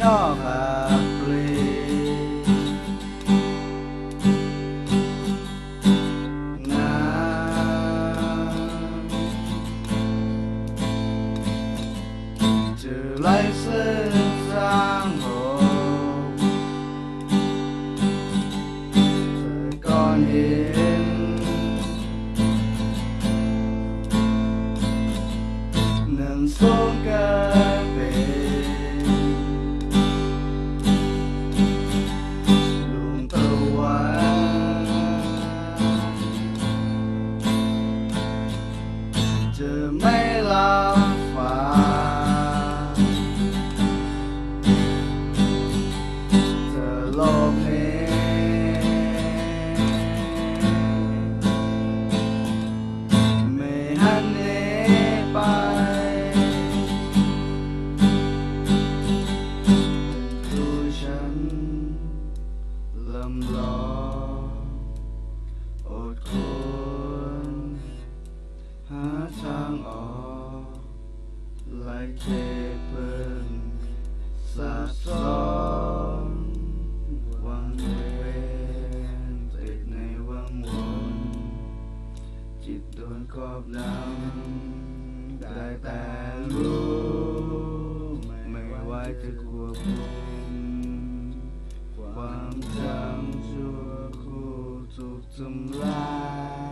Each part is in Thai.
Now, to life's hiền nàng ca về. Luôn tàu hoa. Chờ mấy lần ได้แต่รู้ไม่ว่จะควบคุมความจำชั่วคู่ถูกทำลาย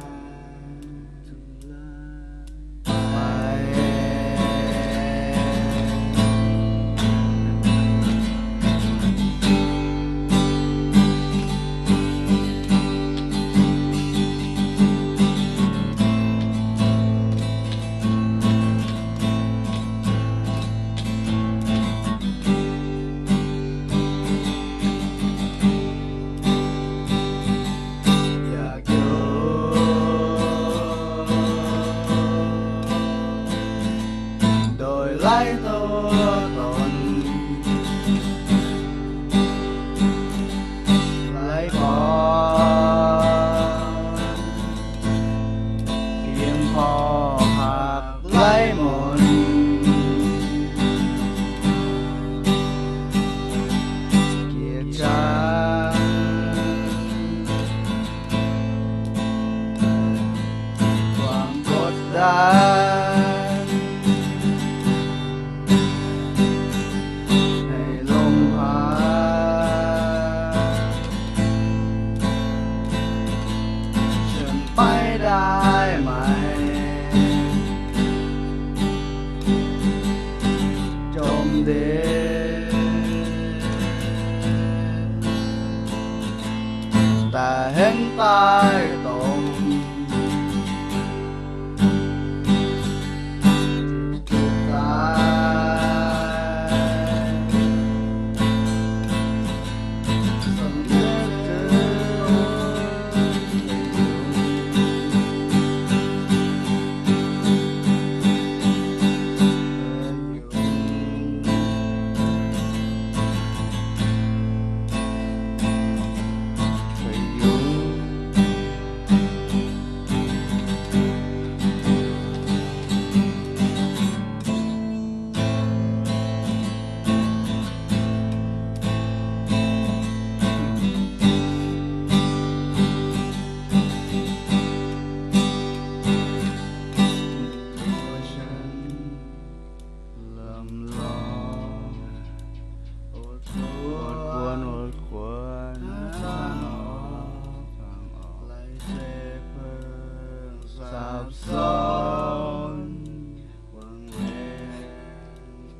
đã hẹn tai tổ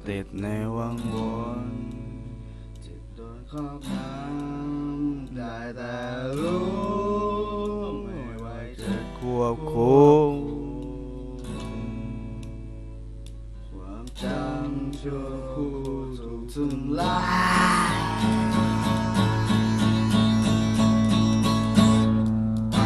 ติดในวังวนจิตโดนครอบงำได้แต่รู้ ไม่ไหวจะควบคุมความจำชั่วคู่ถูกทำลายไป